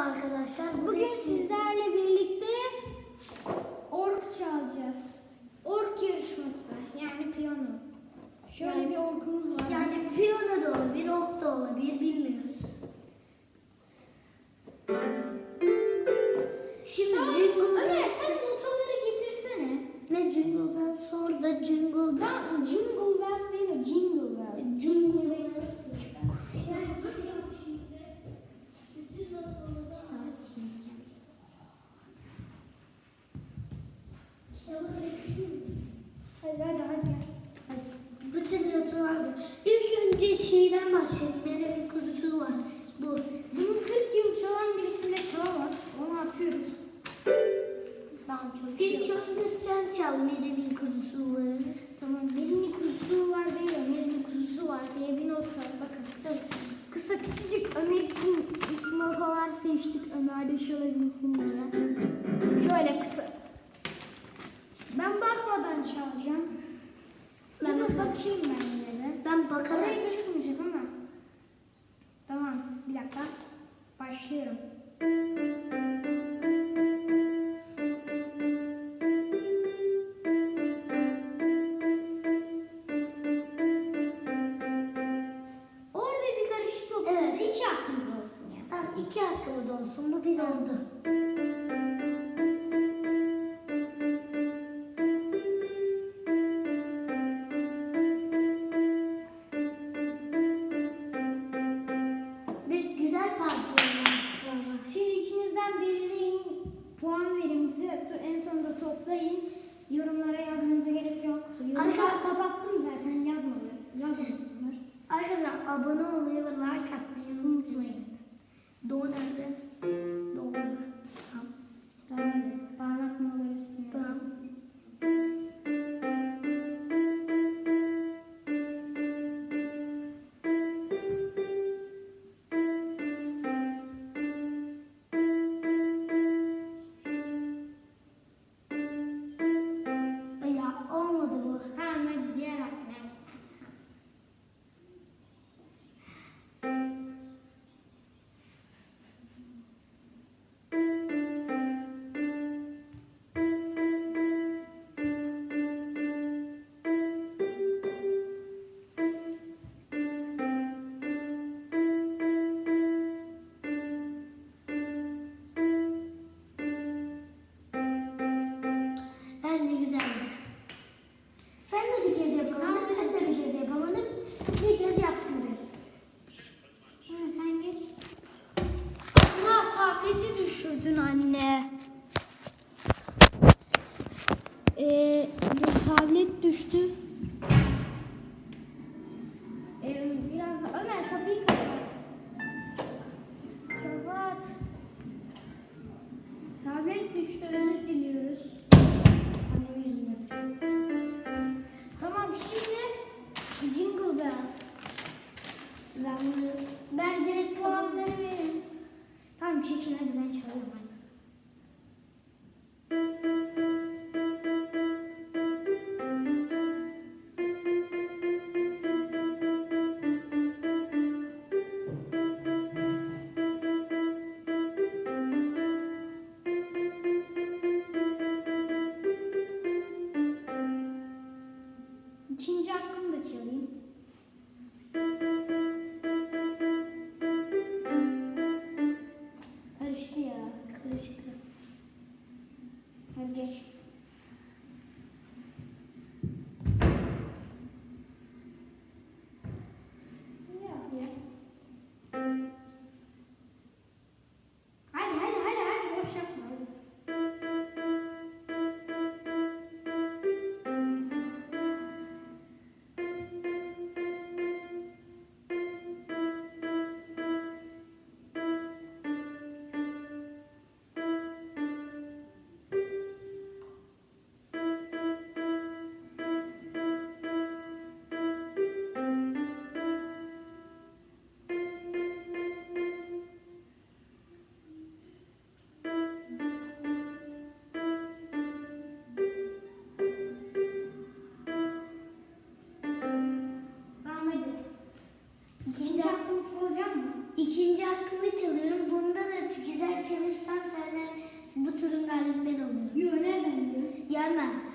arkadaşlar. Bugün sizlerle birlikte ork çalacağız. Ork yarışması yani piyano. Şöyle Yani- bir orkumuz var. yani piyano da olabilir, ok da olabilir bilmiyoruz. Şimdi Tamam, Ömer sen notaları getirsene. Ne Jingle Bells? Orada Jingle Bells. Tamam, Jingle Bells değil o Jingle Bells. Jingle Bells. İki saat şimdi gelecek. Hadi hadi hadi. Bütün notalar bu. İlk önce şeyden bir kutusu var. Bu. Bunu 40 yıl çalan birisinde çalamaz. Onu atıyoruz. Tamam İlk çalışıyor. önce sen çal Merve'nin kutusu var. Tamam. Merinin kuzusu var o. Merinin kuzusu var diye bir not var. Bakın. Kısa küçücük Ömer ilk notalar seçtik. Ömer de şu olabilsin diye. Şöyle kısa. Ben bakmadan çalacağım. Ben bakarım. bakayım ben yine de. Ben bakarak Orayı düşmeyecek ama. Tamam. Bir dakika. Başlıyorum. Bir oldu. Ve güzel performans. Siz içinizden belirleyin, puan verin bize. En sonunda toplayın. Yorumlara yazmanıza gerek yok. Yorumlar kapattım zaten yazmadı. Yazmasınlar. Arkadaşlar abone olmayı ve like atmayı düşürdün anne. Ee, bu tablet düştü. Ee, biraz da Ömer kapıyı kapat. Kapat. Tablet düştü özür diliyoruz. İkinci hakkımı çalıyorum. Bunda da güzel çalırsam senden bu turun galibi ben oluyorum. Yok nereden biliyorsun? Yemem.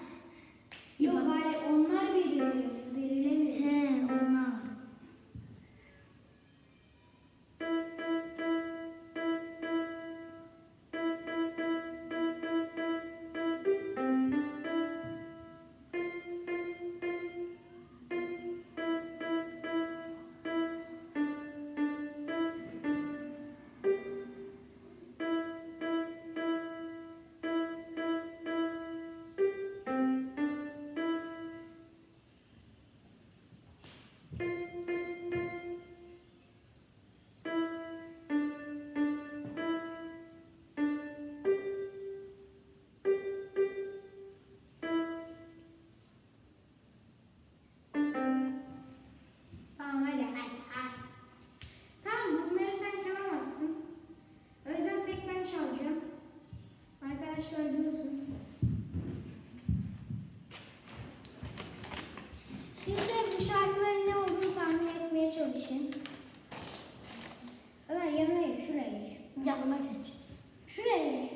yanıma geçti. Şuraya geçti.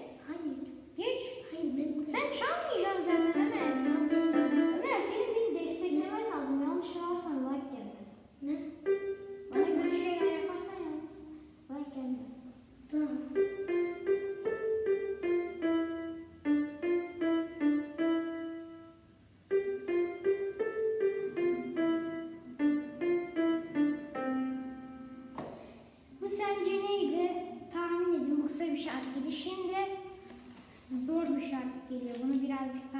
música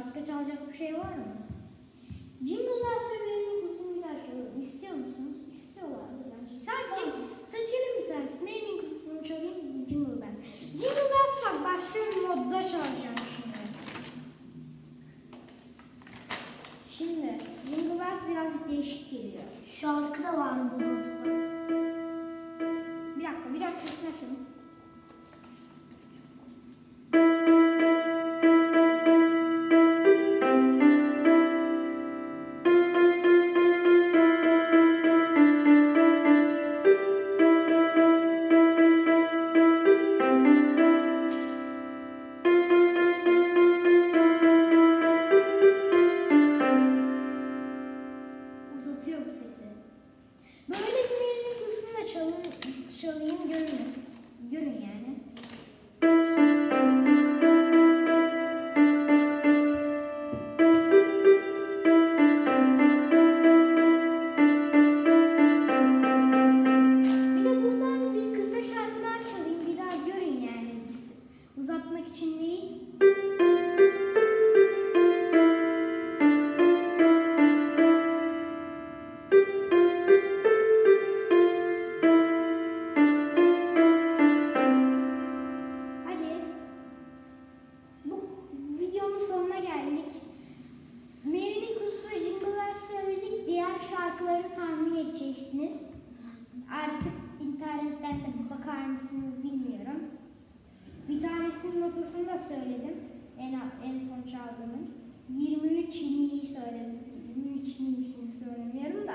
Başka çalacak bir şey var mı? Jingle Bells benim kuzum gider çalıyorum. İstiyor musunuz? İstiyorlardı bence. Sadece seçelim bir tanesi. Neyin kuzusunu çalayım? Jingle Bells. Jingle Bells'tan başka bir modda çalacağım şimdi. Şimdi Jingle Bells birazcık değişik geliyor. Şarkı da var mı? Bir dakika biraz sesini açalım. Görün yani. şarkıları tahmin edeceksiniz. Artık internetten de bakar mısınız bilmiyorum. Bir tanesinin notasını da söyledim. En, en son çaldığımın. 23 Ni'yi söyledim. 23 Ni'yi söylemiyorum da.